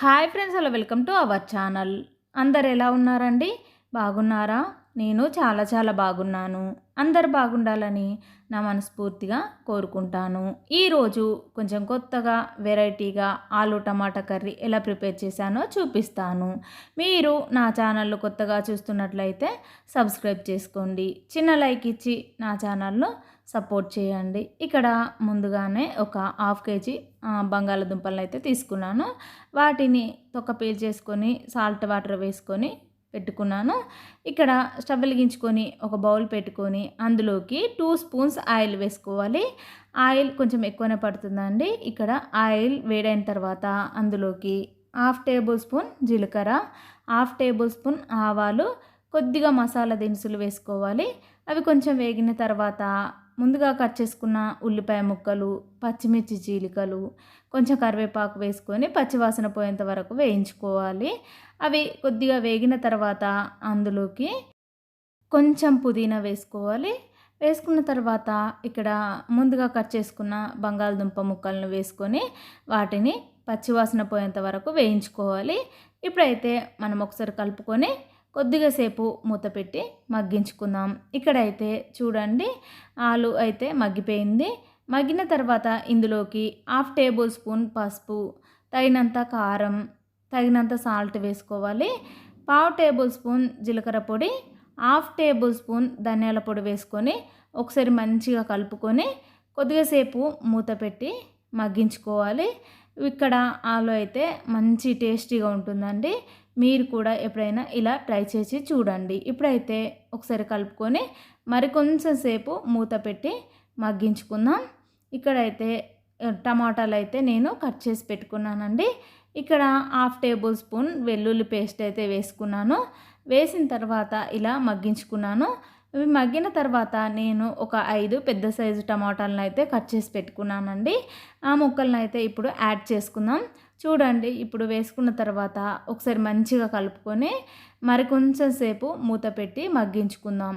Hi friends hello welcome to our channel. అందరు ఎలా ఉన్నారండి? బాగున్నారా? నేను చాలా చాలా బాగున్నాను. అందరు బాగుండాలని నా మనస్ఫూర్తిగా కోరుకుంటాను. ఈరోజు కొంచెం కొత్తగా వెరైటీగా ఆలు టమాటా కర్రీ ఎలా ప్రిపేర్ చేశానో చూపిస్తాను. మీరు నా ఛానల్లో కొత్తగా చూస్తున్నట్లయితే సబ్స్క్రైబ్ చేసుకోండి. చిన్న లైక్ ఇచ్చి నా ఛానల్లో సపోర్ట్ చేయండి. ఇక్కడ ముందుగానే ఒక హాఫ్ కేజీ బంగాళదుంపలను అయితే తీసుకున్నాను. వాటిని తొక్క పీల్ చేసుకొని సాల్ట్ వాటర్ వేసుకొని పెట్టుకున్నాను. ఇక్కడ స్టవ్ వెలిగించుకొని ఒక బౌల్ పెట్టుకొని అందులోకి టూ స్పూన్స్ ఆయిల్ వేసుకోవాలి. ఆయిల్ కొంచెం ఎక్కువనే పడుతుందండి. ఇక్కడ ఆయిల్ వేడైన తర్వాత అందులోకి హాఫ్ టేబుల్ స్పూన్ జీలకర్ర హాఫ్ టేబుల్ స్పూన్ ఆవాలు కొద్దిగా మసాలా దినుసులు వేసుకోవాలి. అవి కొంచెం వేగిన తర్వాత ముందుగా కట్ చేసుకున్న ఉల్లిపాయ ముక్కలు పచ్చిమిర్చి చీలికలు కొంచెం కరివేపాకు వేసుకొని పచ్చివాసన పోయేంత వరకు వేయించుకోవాలి. అవి కొద్దిగా వేగిన తర్వాత అందులోకి కొంచెం పుదీనా వేసుకోవాలి. వేసుకున్న తర్వాత ఇక్కడ ముందుగా కట్ చేసుకున్న బంగాళదుంప ముక్కలను వేసుకొని వాటిని పచ్చివాసన పోయేంత వరకు వేయించుకోవాలి. ఇప్పుడైతే మనం ఒకసారి కలుపుకొని కొద్దిగా సేపు మూత పెట్టి మగ్గించుకుందాం. ఇక్కడైతే చూడండి ఆలు అయితే మగ్గిపోయింది. మగ్గిన తర్వాత ఇందులోకి హాఫ్ టేబుల్ స్పూన్ పసుపు తగినంత కారం తగినంత సాల్ట్ వేసుకోవాలి. పావు టేబుల్ స్పూన్ జీలకర్ర పొడి హాఫ్ టేబుల్ స్పూన్ ధనియాల పొడి వేసుకొని ఒకసారి మంచిగా కలుపుకొని కొద్దిగా సేపు మూత పెట్టి మగ్గించుకోవాలి. ఇక్కడ ఆలు అయితే మంచి టేస్టీగా ఉంటుందండి. మీరు కూడా ఎప్పుడైనా ఇలా ట్రై చేసి చూడండి. ఇప్పుడైతే ఒకసారి కలుపుకొని మరి కొంచెం సేపు మూత పెట్టి మగ్గించుకుందాం. ఇక్కడైతే టమాటాలు అయితే నేను కట్ చేసి పెట్టుకున్నానండి. ఇక్కడ హాఫ్ టేబుల్ స్పూన్ వెల్లుల్లి పేస్ట్ అయితే వేసుకున్నాను. వేసిన తర్వాత ఇలా మగ్గించుకున్నాను. ఇవి మగ్గిన తర్వాత నేను ఒక ఐదు పెద్ద సైజు టమాటాలను అయితే కట్ చేసి పెట్టుకున్నానండి. ఆ ముక్కలను అయితే ఇప్పుడు యాడ్ చేసుకుందాం. చూడండి ఇప్పుడు వేసుకున్న తర్వాత ఒకసారి మంచిగా కలుపుకొని మరి కొంచెం సేపు మూత పెట్టి మగ్గించుకుందాం.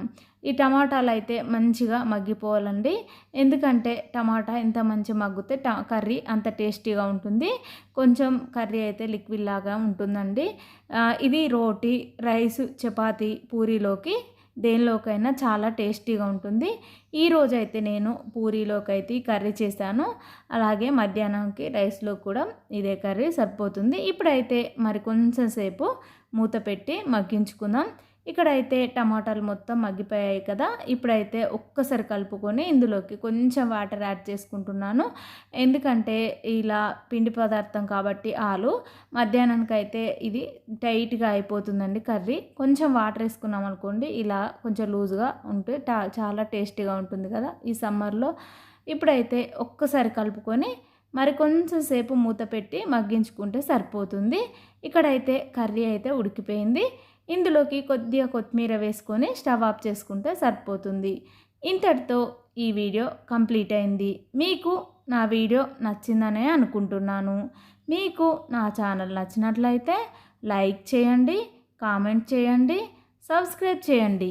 ఈ టమాటాలు అయితే మంచిగా మగ్గిపోవాలండి. ఎందుకంటే టమాటా ఎంత మంచి మగ్గితే కర్రీ అంత టేస్టీగా ఉంటుంది. కొంచెం కర్రీ అయితే లిక్విడ్ లాగా ఉంటుందండి. ఇది రోటీ రైస్ చపాతీ పూరీలోకి దేనిలోకైనా చాలా టేస్టీగా ఉంటుంది. ఈరోజు అయితే నేను పూరీలోకి అయితే కర్రీ చేశాను. అలాగే మధ్యాహ్నంకి రైస్లో కూడా ఇదే కర్రీ సరిపోతుంది. ఇప్పుడైతే మరి కొంచెం సేపు మూత పెట్టి మగ్గించుకుందాం. ఇక్కడైతే టమాటాలు మొత్తం మగ్గిపోయాయి కదా. ఇప్పుడైతే ఒక్కసారి కలుపుకొని ఇందులోకి కొంచెం వాటర్ యాడ్ చేసుకుంటున్నాను. ఎందుకంటే ఇలా పిండి పదార్థం కాబట్టి ఆలు. మధ్యాహ్నానికి అయితే ఇది టైట్గా అయిపోతుందండి కర్రీ. కొంచెం వాటర్ వేసుకున్నాం అనుకోండి ఇలా కొంచెం లూజ్గా ఉంటే చాలా టేస్టీగా ఉంటుంది కదా ఈ సమ్మర్లో. ఇప్పుడైతే ఒక్కసారి కలుపుకొని మరి కొంచెం సేపు మూత పెట్టి మగ్గించుకుంటే సరిపోతుంది. ఇక్కడైతే కర్రీ అయితే ఉడికిపోయింది. ఇందులోకి కొద్దిగా కొత్తిమీర వేసుకొని స్టవ్ ఆఫ్ చేసుకుంటే సరిపోతుంది. ఇంతటితో ఈ వీడియో కంప్లీట్ అయింది. మీకు నా వీడియో నచ్చిందనే అనుకుంటున్నాను. మీకు నా ఛానల్ నచ్చినట్లయితే లైక్ చేయండి కామెంట్ చేయండి సబ్స్క్రైబ్ చేయండి.